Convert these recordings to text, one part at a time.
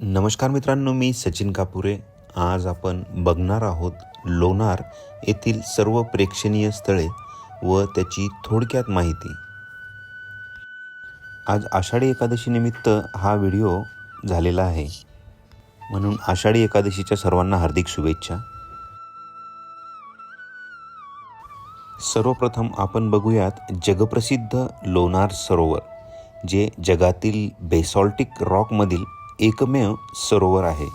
नमस्कार मित्रांनो मी सचिन कापुरे. आज आपण बघणार आहोत लोणार येथील सर्व प्रेक्षणीय स्थळे व त्याची थोडक्यात माहिती. आज आषाढी एकादशीनिमित्त हा व्हिडिओ झालेला आहे. म्हणून आषाढी एकादशीच्या सर्वांना हार्दिक शुभेच्छा. सर्वप्रथम आपण बघूयात जगप्रसिद्ध लोणार सरोवर जे जगातील बेसॉल्टिक रॉकमधील एकमेव सरोवर आहे.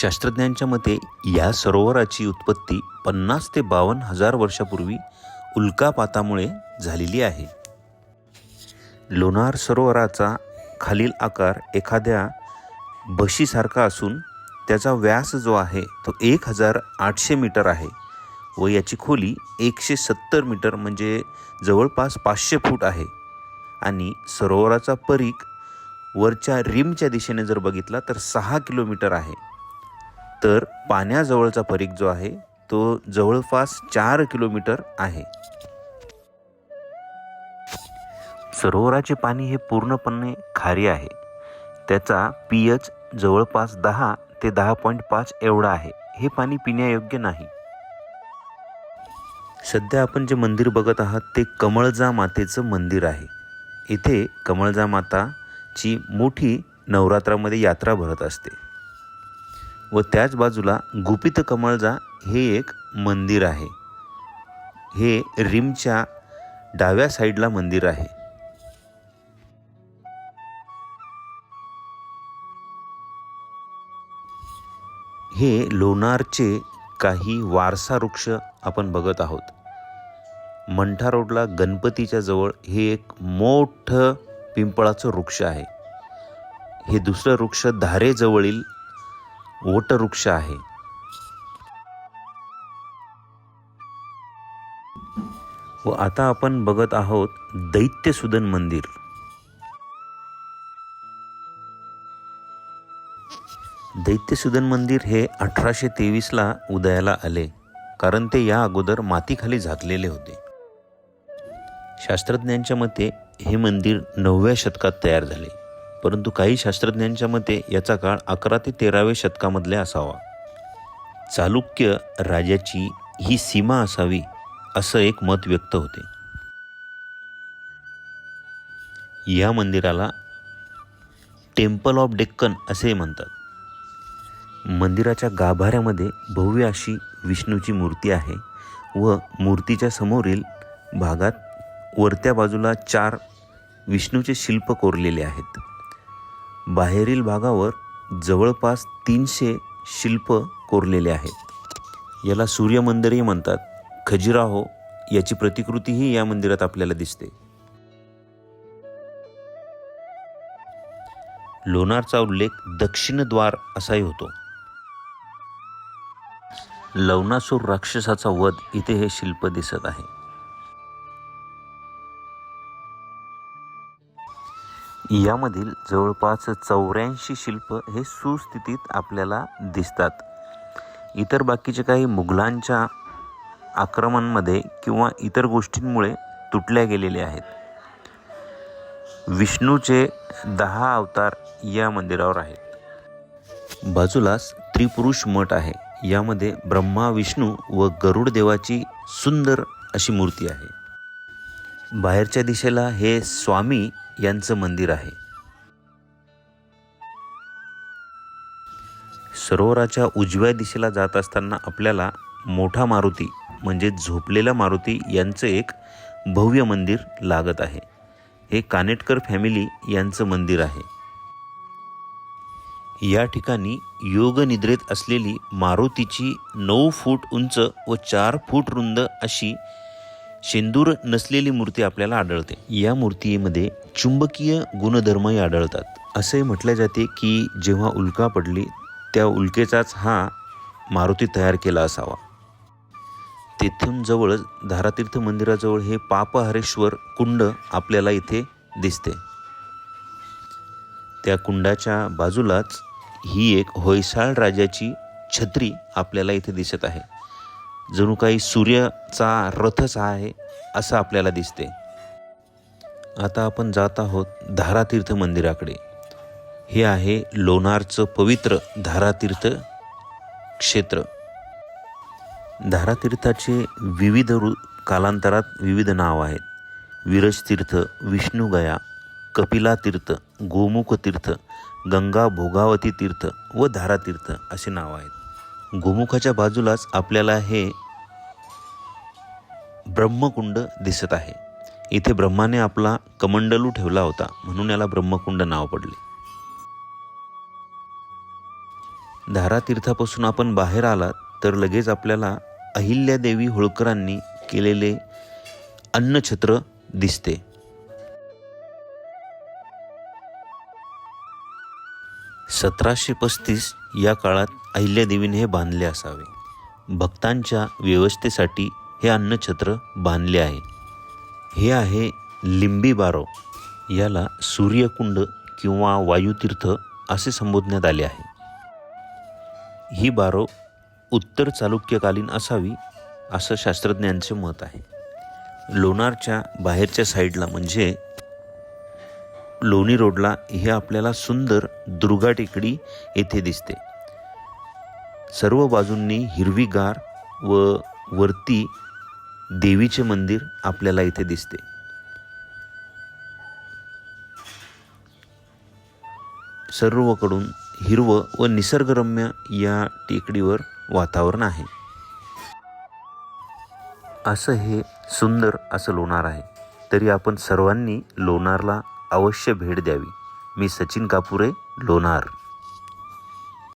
शास्त्रज्ञांच्या मते या सरोवराची उत्पत्ती पन्नास ते बावन्न हजार वर्षापूर्वी उल्कापातामुळे झालेली आहे. लोणार सरोवराचा खालील आकार एखाद्या बशीसारखा असून त्याचा व्यास जो आहे तो एक हजार आठशे मीटर आहे व याची खोली एकशे सत्तर मीटर म्हणजे जवळपास पाचशे फूट आहे आणि सरोवराचा परीख वरच्या रिमच्या दिशेने जर बघितला तर सहा किलोमीटर आहे. तर पाण्याजवळचा परीख जो आहे तो जवळपास चार किलोमीटर आहे. सरोवराचे पाणी हे पूर्णपणे खारी आहे. त्याचा पी एच जवळपास दहा ते दहा पॉईंट पाच एवढा आहे. हे पाणी पिण्यायोग्य नाही. सध्या आपण जे मंदिर बघत आहात ते कमळजा मातेचं मंदिर आहे. इथे कमळजा ची मोठी नवरात्रामध्ये यात्रा भरत असते. व त्याच बाजूला गुपित कमळजा हे एक मंदिर आहे. हे रिमच्या डाव्या साईडला मंदिर आहे. हे लोणारचे काही वारसा वृक्ष आपण बघत आहोत. मंठा रोडला गणपतीच्या जवळ हे एक मोठं पिंपळाचं वृक्ष आहे. हे दुसरं वृक्ष धारेजवळील वटवृक्ष आहे. व आता आपण बघत आहोत दैत्यसुदन मंदिर. दैत्यसुदन मंदिर हे अठराशे तेवीसला उदयाला आले कारण ते या अगोदर मातीखाली झाकलेले होते. शास्त्रज्ञांच्या मते हे मंदिर नवव्या शतकात तयार झाले. परंतु काही शास्त्रज्ञांच्या मते याचा काळ अकरा ते तेराव्या शतकामधले असावा. चालुक्य राजाची ही सीमा असावी असं एक मत व्यक्त होते. या मंदिराला टेम्पल ऑफ डेक्कन असे म्हणतात. मंदिराच्या गाभाऱ्यामध्ये भव्य अशी विष्णूची मूर्ती आहे व मूर्तीच्या समोरील भागात वरत्या बाजूला चार विष्णूचे शिल्प कोरलेले आहेत. बाहेरील भागावर जवळपास तीनशे शिल्प कोरलेले आहेत. याला सूर्य मंदिरही म्हणतात. खजिराहो याची प्रतिकृतीही या मंदिरात आपल्याला दिसते. लोणारचा उल्लेख दक्षिणद्वार असाही होतो. लवणासूर राक्षसाचा वध इथे हे शिल्प दिसत आहे. यामधील जवळपास चौऱ्याऐंशी शिल्प हे सुस्थितीत आपल्याला दिसतात. इतर बाकीचे काही मुघलांच्या आक्रमणमध्ये किंवा इतर गोष्टींमुळे तुटल्या गेलेले आहेत. विष्णूचे दहा अवतार या मंदिरावर आहेत. बाजूलाच त्रिपुरुष मठ आहे. यामध्ये ब्रह्मा विष्णू व गरुड देवाची सुंदर अशी मूर्ती आहे. बाहेरच्या दिशेला हे स्वामी यांचं मंदिर आहे. सरोवराच्या उजव्या दिशेला जात असताना आपल्याला मोठा मारुती म्हणजे झोपलेला मारुती यांचं एक भव्य मंदिर लागत आहे. हे कानेटकर फॅमिली यांचं मंदिर आहे. या ठिकाणी योगनिद्रेत असलेली मारुतीची नऊ फूट उंच व चार फूट रुंद अशी शेंदूर नसलेली मूर्ती आपल्याला आढळते. या मूर्तीमध्ये चुंबकीय गुणधर्मही आढळतात. असे म्हटले जाते की जेव्हा उल्का पडली त्या उल्केचाच हा मारुती तयार केला असावा. तेथून जवळच धारातीर्थ मंदिराजवळ हे पापहरेश्वर कुंड आपल्याला इथे दिसते. त्या कुंडाच्या बाजूलाच ही एक होयसाळ राजाची छत्री आपल्याला इथे दिसत आहे. जणू काही सूर्याचा रथच आहे असं आपल्याला दिसते. आता आपण जात आहोत धारातीर्थ मंदिराकडे. हे आहे लोणारचं पवित्र धारातीर्थ क्षेत्र. धारातीर्थाचे विविध रु कालांतरात विविध नाव आहेत. विरजतीर्थ विष्णुगया कपिलातीर्थ गोमुखतीर्थ गोमुख तीर्थ गंगा भोगावती तीर्थ व धारातीर्थ असे नाव आहेत. गोमुखाच्या बाजूलाच आपल्याला हे ब्रह्मकुंड दिसत आहे. इथे ब्रह्माने आपला कमंडलू ठेवला होता म्हणून याला ब्रह्मकुंड नाव पडले. धारातीर्थापासून आपण बाहेर आलात तर लगेच आपल्याला अहिल्यादेवी होळकरांनी केलेले अन्नछत्र दिसते. सतराशे पस्तीस या काळात अहिल्यादेवीने हे बांधले असावे. भक्तांच्या व्यवस्थेसाठी हे अन्नछत्र बांधले आहे. हे आहे लिंबी बारो. याला सूर्यकुंड किंवा वायुतीर्थ असे संबोधण्यात आले आहे. ही बारो उत्तर चालुक्यकालीन असावी असं शास्त्रज्ञांचे मत आहे. लोणारच्या बाहेरच्या साईडला म्हणजे लोणी रोडला हे आपल्याला सुंदर दुर्गा टेकडी येथे दिसते. सर्व बाजूंनी हिरवीगार व वरती देवीचे मंदिर आपल्याला इथे दिसते. सर्वकडून हिरवं व निसर्गरम्य या टेकडीवर वातावरण आहे. असं हे सुंदर असं लोणार आहे. तरी आपण सर्वांनी लोणारला अवश्य भेट द्यावी. मी सचिन कापुरे लोणार.